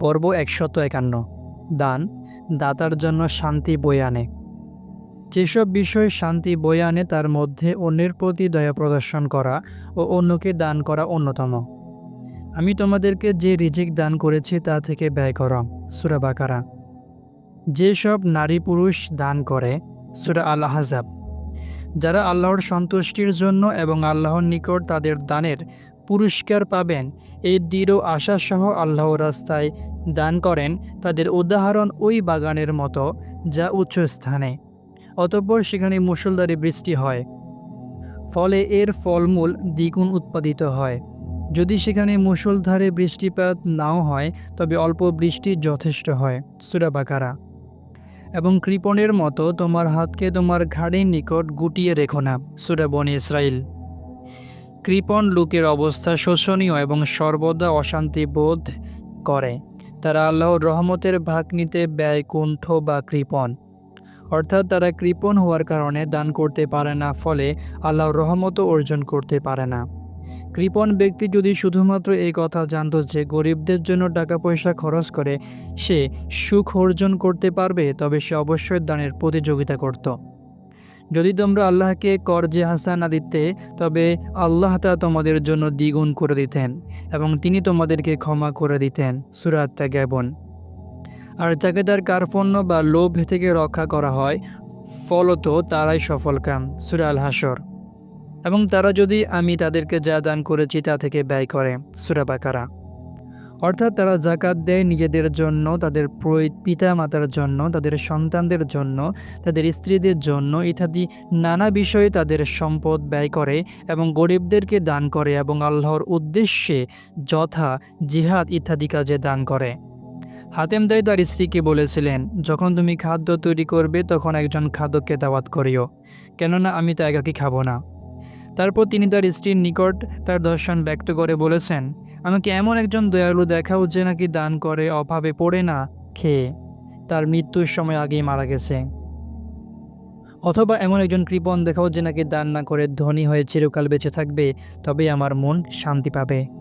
পর্ব একশত একান্ন। দান, দাতার জন্য শান্তি বয়ে আনে। যেসব বিষয় শান্তি বয়ে আনে, তার মধ্যে অন্যের প্রতি দয়া প্রদর্শন করা ও অন্যকে দান করা অন্যতম। আমি তোমাদেরকে যে রিজিক দান করেছি, তা থেকে ব্যয় করো। সুরা বাকারা। যেসব নারী পুরুষ দান করে, সুরা আল আহজাব যারা আল্লাহর সন্তুষ্টির জন্য এবং আল্লাহর নিকট তাদের দানের পুরস্কার পাবেন। এই দৃঢ় আশাসহ আল্লাহ রাস্তায় দান করেন তাদের উদাহরণ ওই বাগানের মতো যা উচ্চ স্থানে অতঃপর সেখানে মুসলধারে বৃষ্টি হয়। ফলে এর ফলমূল দ্বিগুণ উৎপাদিত হয়। যদি সেখানে মুসলধারে বৃষ্টিপাত নাও হয়, তবে অল্প বৃষ্টি যথেষ্ট হয়। সুরাবাকারা এবং কৃপণের মতো তোমার হাতকে তোমার ঘাড়ের নিকট গুটিয়ে রেখো না সুরাবন ইসরাইল কৃপণ লোকের অবস্থা শোষণীয় এবং সর্বদা অশান্তি বোধ করে। তারা আল্লাহর রহমতের ভাগ নিতে ব্যয় কুণ্ঠ বা কৃপণ। অর্থাৎ তারা কৃপণ হওয়ার কারণে দান করতে পারে না, ফলে আল্লাহর রহমতও অর্জন করতে পারে না। কৃপণ ব্যক্তি যদি শুধুমাত্র এই কথা জানত যে গরিবদের জন্য টাকা পয়সা খরচ করে, সে সুখ অর্জন করতে পারবে, তবে সে অবশ্যই দানের প্রতিযোগিতা করত। যদি তোমরা আল্লাহকে কর যে করজে হাসানা দিতে, তবে আল্লাহ তা তোমাদের জন্য দ্বিগুণ করে দিতেন এবং তিনি তোমাদেরকে ক্ষমা করে দিতেন সুরাত জ্ঞাপন আর যাকে তার কার্পণ্য বা লোভ থেকে রক্ষা করা হয়, ফলত তারাই সফলকাম সুরা আল হাসর এবং তারা যদি আমি তাদেরকে যা দান করেছি তা থেকে ব্যয় করে, সুরা বাকারা। অর্থাৎ তারা জাকাত দেয় নিজেদের জন্য, তাদের পিতা মাতার জন্য, তাদের সন্তানদের জন্য, তাদের স্ত্রীদের জন্য ইত্যাদি নানা বিষয়ে তাদের সম্পদ ব্যয় করে এবং গরিবদেরকে দান করে এবং আল্লাহর উদ্দেশ্যে যথা জিহাদ ইত্যাদি কাজে দান করে। হাতেম দাই তার স্ত্রীকে বলেছিলেন, যখন তুমি খাদ্য তৈরি করবে, তখন একজন খাদ্যকে দাওয়াত করিও, কেননা আমি তা একাকি খাব না। তারপর তিনি তার স্ত্রীর নিকট তার দর্শন ব্যক্ত করে বলেছেন আমাকে এমন একজন দয়ালু দেখাও যে নাকি দান করে, অভাবে পড়ে না, খেয়ে। তার মৃত্যুর সময় আগেই মারা গেছে। অথবা এমন একজন কৃপণ দেখাও যে নাকি দান না করে ধনী হয়ে চিরকাল বেঁচে থাকবে তবে আমার মন শান্তি পাবে।